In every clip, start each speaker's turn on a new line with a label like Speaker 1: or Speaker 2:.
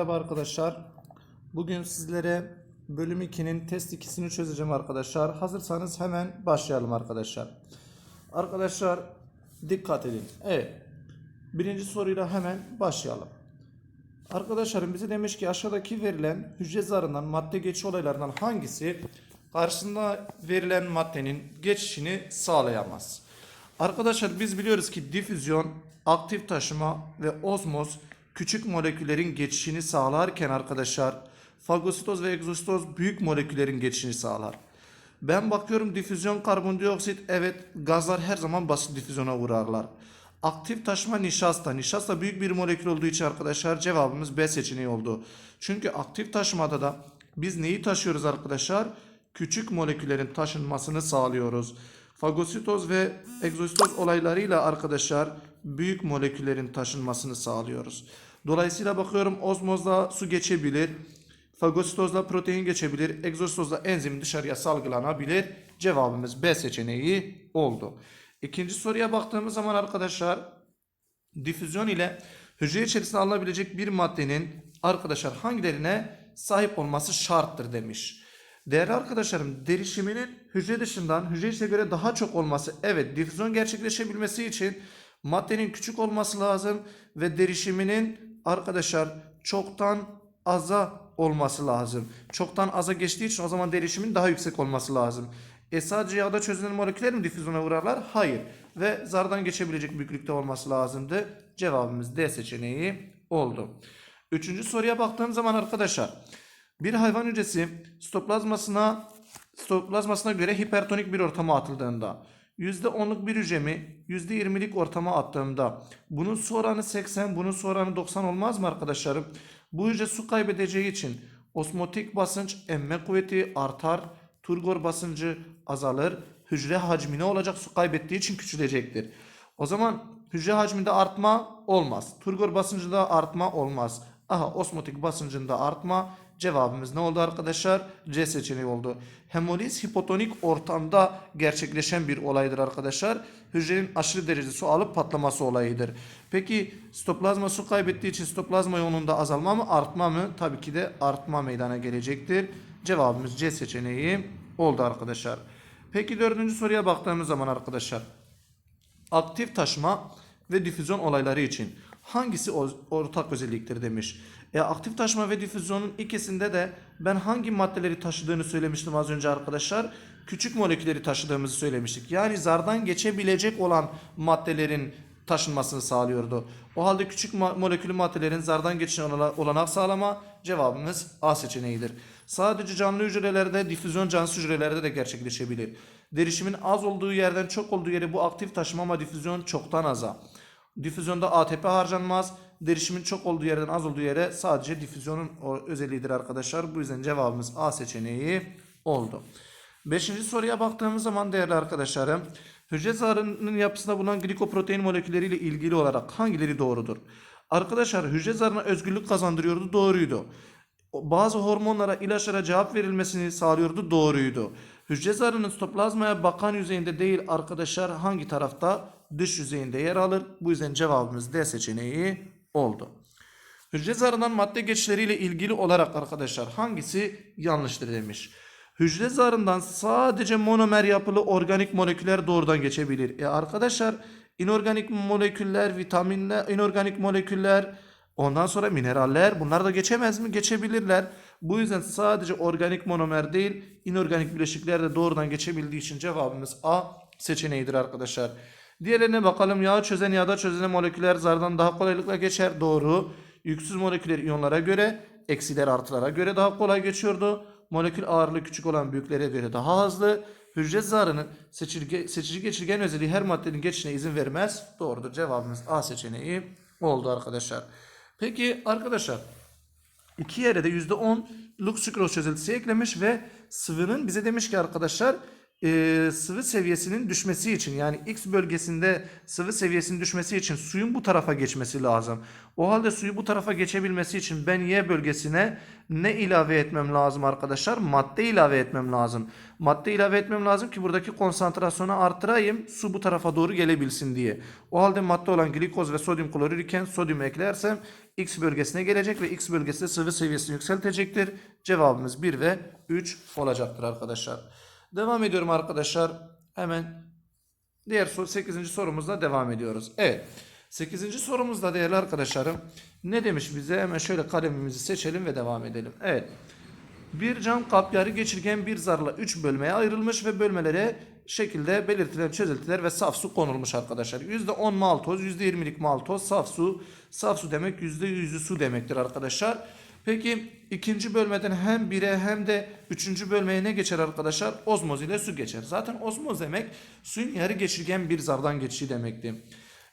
Speaker 1: merhaba arkadaşlar. Bugün sizlere bölüm 2'nin test 2'sini çözeceğim arkadaşlar. Hazırsanız hemen başlayalım arkadaşlar. Arkadaşlar dikkat edin. Evet. Birinci soruyla hemen başlayalım. Arkadaşlarım bize demiş ki aşağıdaki verilen hücre zarından madde geçiş olaylarından hangisi karşısında verilen maddenin geçişini sağlayamaz? Arkadaşlar biz biliyoruz ki difüzyon, aktif taşıma ve ozmoz küçük moleküllerin geçişini sağlarken arkadaşlar fagositoz ve egzositoz büyük moleküllerin geçişini sağlar. Ben bakıyorum difüzyon karbondioksit evet gazlar her zaman basit difüzyona uğrarlar. Aktif taşıma nişasta. Nişasta büyük bir molekül olduğu için arkadaşlar cevabımız B seçeneği oldu. Çünkü aktif taşımada da biz neyi taşıyoruz arkadaşlar? Küçük moleküllerin taşınmasını sağlıyoruz. Fagositoz ve egzositoz olaylarıyla arkadaşlar büyük moleküllerin taşınmasını sağlıyoruz. Dolayısıyla bakıyorum ozmozda su geçebilir. Fagositozla protein geçebilir. Egzositozla enzim dışarıya salgılanabilir. Cevabımız B seçeneği oldu. İkinci soruya baktığımız zaman arkadaşlar difüzyon ile hücre içerisine alınabilecek bir maddenin arkadaşlar hangilerine sahip olması şarttır demiş. Değerli arkadaşlarım derişiminin hücre dışından hücre içine göre daha çok olması evet difüzyon gerçekleşebilmesi için maddenin küçük olması lazım ve derişiminin arkadaşlar çoktan aza olması lazım. Çoktan aza geçtiği için o zaman derişimin daha yüksek olması lazım. E sadece yağda çözünen moleküller mi difüzyona uğrarlar? Hayır. Ve zardan geçebilecek büyüklükte olması lazımdı. Cevabımız D seçeneği oldu. Üçüncü soruya baktığım zaman arkadaşlar bir hayvan hücresi stoplazmasına stoplazmasına göre hipertonik bir ortama atıldığında %10'luk bir hücremi %20'lik ortama attığımda bunun su oranı 80 bunun su oranı 90 olmaz mı arkadaşlarım? Bu hücre su kaybedeceği için osmotik basınç emme kuvveti artar, turgor basıncı azalır, hücre hacmi ne olacak su kaybettiği için küçülecektir. O zaman hücre hacminde artma olmaz. Turgor basıncında artma olmaz. Aha osmotik basıncında artma cevabımız ne oldu arkadaşlar? C seçeneği oldu. Hemoliz hipotonik ortamda gerçekleşen bir olaydır arkadaşlar. Hücrenin aşırı derecede su alıp patlaması olayıdır. Peki stoplazma su kaybettiği için stoplazma yoğunluğunda azalma mı artma mı? Tabii ki de artma meydana gelecektir. Cevabımız C seçeneği oldu arkadaşlar. Peki dördüncü soruya baktığımız zaman arkadaşlar aktif taşıma ve difüzyon olayları için hangisi ortak özelliktir demiş. E, aktif taşıma ve difüzyonun ikisinde de ben hangi maddeleri taşıdığını söylemiştim az önce arkadaşlar. Küçük molekülleri taşıdığımızı söylemiştik. Yani zardan geçebilecek olan maddelerin taşınmasını sağlıyordu. O halde küçük molekülü maddelerin zardan geçişine olana- olanak sağlama cevabımız A seçeneğidir. Sadece canlı hücrelerde, difüzyon cansız hücrelerde de gerçekleşebilir. Derişimin az olduğu yerden çok olduğu yere bu aktif taşıma ama difüzyon çoktan aza. Difüzyonda ATP harcanmaz. Derişimin çok olduğu yerden az olduğu yere sadece difüzyonun özelliğidir arkadaşlar. Bu yüzden cevabımız A seçeneği oldu. Beşinci soruya baktığımız zaman değerli arkadaşlarım hücre zarının yapısında bulunan glikoprotein molekülleriyle ilgili olarak hangileri doğrudur? Arkadaşlar hücre zarına özgürlük kazandırıyordu doğruydu. Bazı hormonlara ilaçlara cevap verilmesini sağlıyordu doğruydu. Hücre zarının stoplazmaya bakan yüzeyinde değil arkadaşlar hangi tarafta? Dış yüzeyinde yer alır. Bu yüzden cevabımız D seçeneği oldu. Hücre zarından madde geçişleriyle ilgili olarak arkadaşlar hangisi yanlıştır demiş. Hücre zarından sadece monomer yapılı organik moleküller doğrudan geçebilir. E arkadaşlar inorganik moleküller, vitaminler, inorganik moleküller, ondan sonra mineraller bunlar da geçemez mi? Geçebilirler. Bu yüzden sadece organik monomer değil, inorganik bileşikler de doğrudan geçebildiği için cevabımız A seçeneğidir arkadaşlar. Diğerlerine bakalım. Yağ çözen yağda çözülen moleküller zardan daha kolaylıkla geçer. Doğru. Yüksüz moleküler iyonlara göre, eksiler artılara göre daha kolay geçiyordu. Molekül ağırlığı küçük olan büyüklere göre daha hızlı. Hücre zarının seçilge, seçici geçirgen özelliği her maddenin geçişine izin vermez. Doğrudur. Cevabımız A seçeneği oldu arkadaşlar. Peki arkadaşlar İki yere de %10'luk sükroz çözeltisi eklemiş ve sıvının bize demiş ki arkadaşlar e, sıvı seviyesinin düşmesi için yani X bölgesinde sıvı seviyesinin düşmesi için suyun bu tarafa geçmesi lazım. O halde suyu bu tarafa geçebilmesi için ben Y bölgesine ne ilave etmem lazım arkadaşlar? Madde ilave etmem lazım. Madde ilave etmem lazım ki buradaki konsantrasyonu artırayım su bu tarafa doğru gelebilsin diye. O halde madde olan glikoz ve sodyum klorür iken sodyum eklersem X bölgesine gelecek ve X bölgesinde sıvı seviyesini yükseltecektir. Cevabımız 1 ve 3 olacaktır arkadaşlar. Devam ediyorum arkadaşlar. Hemen diğer soru 8. sorumuzla devam ediyoruz. Evet. 8. sorumuzda değerli arkadaşlarım ne demiş bize? Hemen şöyle kalemimizi seçelim ve devam edelim. Evet. Bir cam kap yarı geçirgen bir zarla 3 bölmeye ayrılmış ve bölmelere şekilde belirtilen çözeltiler ve saf su konulmuş arkadaşlar. %10 maltoz, %20'lik maltoz, saf su. Saf su demek %100'ü su demektir arkadaşlar. Peki ikinci bölmeden hem bire hem de üçüncü bölmeye ne geçer arkadaşlar? Ozmoz ile su geçer. Zaten ozmoz demek suyun yarı geçirgen bir zardan geçişi demekti.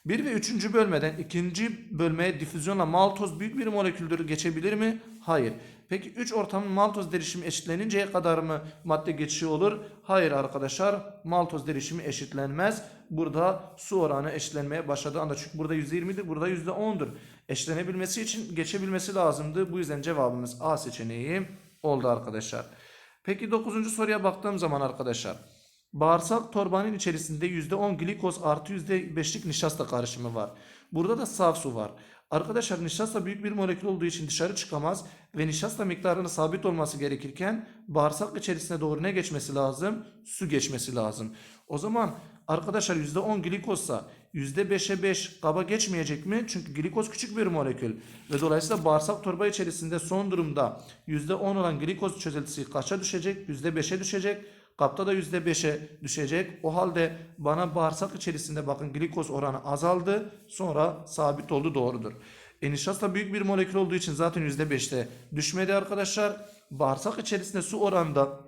Speaker 1: 1 ve 3. bölmeden ikinci bölmeye difüzyonla maltoz büyük bir moleküldür geçebilir mi? Hayır. Peki 3 ortamın maltoz derişimi eşitleninceye kadar mı madde geçişi olur? Hayır arkadaşlar. Maltoz derişimi eşitlenmez. Burada su oranı eşitlenmeye başladığı anda çünkü burada %20'dir burada %10'dur. Eşitlenebilmesi için geçebilmesi lazımdı. Bu yüzden cevabımız A seçeneği oldu arkadaşlar. Peki 9. soruya baktığım zaman arkadaşlar. Bağırsak torbanın içerisinde %10 glikoz artı %5'lik nişasta karışımı var. Burada da saf su var. Arkadaşlar nişasta büyük bir molekül olduğu için dışarı çıkamaz ve nişasta miktarının sabit olması gerekirken bağırsak içerisine doğru ne geçmesi lazım? Su geçmesi lazım. O zaman arkadaşlar %10 glikozsa %5'e 5 kaba geçmeyecek mi? Çünkü glikoz küçük bir molekül ve dolayısıyla bağırsak torba içerisinde son durumda %10 olan glikoz çözeltisi kaça düşecek? %5'e düşecek. Kapta da %5'e düşecek. O halde bana bağırsak içerisinde bakın glikoz oranı azaldı. Sonra sabit oldu doğrudur. E nişasta büyük bir molekül olduğu için zaten %5'te düşmedi arkadaşlar. Bağırsak içerisinde su oranında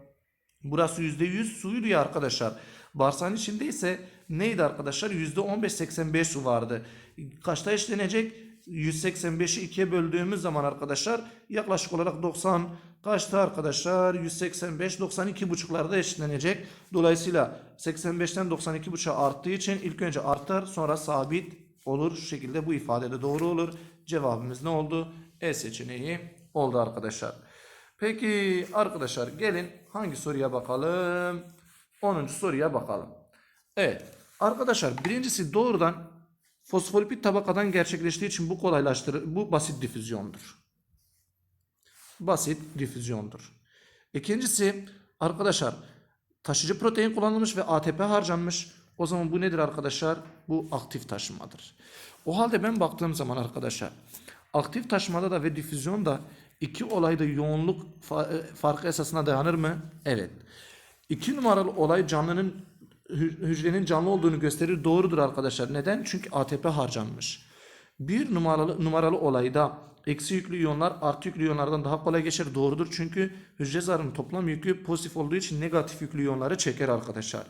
Speaker 1: burası %100 suydu ya arkadaşlar. Bağırsağın içinde ise neydi arkadaşlar? %15-85 su vardı. Kaçta eşlenecek? 185'i 2'ye böldüğümüz zaman arkadaşlar yaklaşık olarak 90 kaçta arkadaşlar 185 92 buçuklarda eşitlenecek. Dolayısıyla 85'ten 92 buçuğa arttığı için ilk önce artar sonra sabit olur. Şu şekilde bu ifade de doğru olur. Cevabımız ne oldu? E seçeneği oldu arkadaşlar. Peki arkadaşlar gelin hangi soruya bakalım? 10. soruya bakalım. Evet arkadaşlar birincisi doğrudan fosfolipid tabakadan gerçekleştiği için bu kolaylaştırır. Bu basit difüzyondur. Basit difüzyondur. İkincisi arkadaşlar taşıyıcı protein kullanılmış ve ATP harcanmış. O zaman bu nedir arkadaşlar? Bu aktif taşımadır. O halde ben baktığım zaman arkadaşlar aktif taşımada da ve difüzyonda iki olayda yoğunluk e, farkı esasına dayanır mı? Evet. İki numaralı olay canlının hücrenin canlı olduğunu gösterir. Doğrudur arkadaşlar. Neden? Çünkü ATP harcanmış. Bir numaralı numaralı olayda eksi yüklü iyonlar artı yüklü iyonlardan daha kolay geçer. Doğrudur. Çünkü hücre zarının toplam yükü pozitif olduğu için negatif yüklü iyonları çeker arkadaşlar.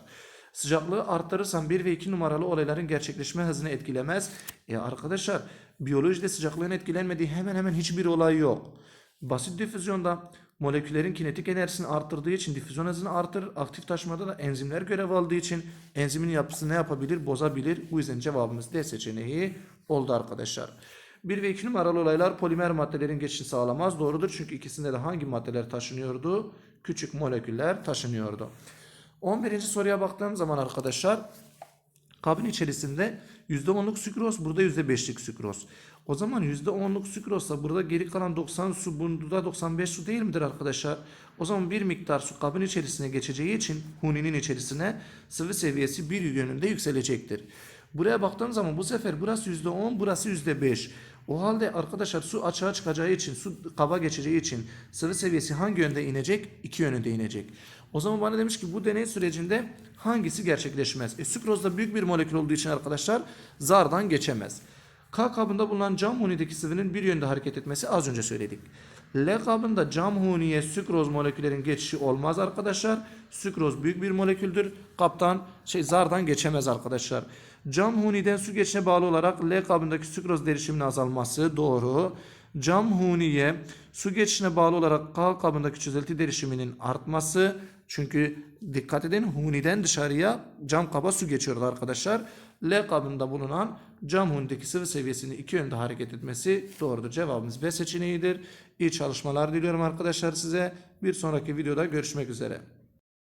Speaker 1: Sıcaklığı arttırırsan 1 ve 2 numaralı olayların gerçekleşme hızını etkilemez. E arkadaşlar biyolojide sıcaklığın etkilenmediği hemen hemen hiçbir olay yok. Basit difüzyonda moleküllerin kinetik enerjisini arttırdığı için difüzyon hızını artırır. Aktif taşımada da enzimler görev aldığı için enzimin yapısı ne yapabilir? Bozabilir. Bu yüzden cevabımız D seçeneği oldu arkadaşlar. 1 ve 2 numaralı olaylar polimer maddelerin geçişini sağlamaz. Doğrudur çünkü ikisinde de hangi maddeler taşınıyordu? Küçük moleküller taşınıyordu. 11. soruya baktığım zaman arkadaşlar kabın içerisinde %10'luk sükroz burada %5'lik sükroz. O zaman %10'luk sükrozsa burada geri kalan 90 su bunda 95 su değil midir arkadaşlar? O zaman bir miktar su kabın içerisine geçeceği için huninin içerisine sıvı seviyesi bir yönünde yükselecektir. Buraya baktığım zaman bu sefer burası %10 burası %5. O halde arkadaşlar su açığa çıkacağı için su kaba geçeceği için sıvı seviyesi hangi yönde inecek? İki yönünde inecek. O zaman bana demiş ki bu deney sürecinde hangisi gerçekleşmez? E, sükroz da büyük bir molekül olduğu için arkadaşlar zardan geçemez. K kabında bulunan cam hunideki sıvının bir yönde hareket etmesi az önce söyledik. L kabında cam huniye sükroz moleküllerin geçişi olmaz arkadaşlar. Sükroz büyük bir moleküldür. Kaptan şey zardan geçemez arkadaşlar. Cam huniden su geçişine bağlı olarak L kabındaki sükroz derişiminin azalması doğru. Cam huniye su geçişine bağlı olarak K kabındaki çözelti derişiminin artması çünkü dikkat edin huniden dışarıya cam kaba su geçiyordu arkadaşlar. L kabında bulunan cam hunideki sıvı seviyesinin iki yönde hareket etmesi doğrudur. Cevabımız B seçeneğidir. İyi çalışmalar diliyorum arkadaşlar size. Bir sonraki videoda görüşmek üzere.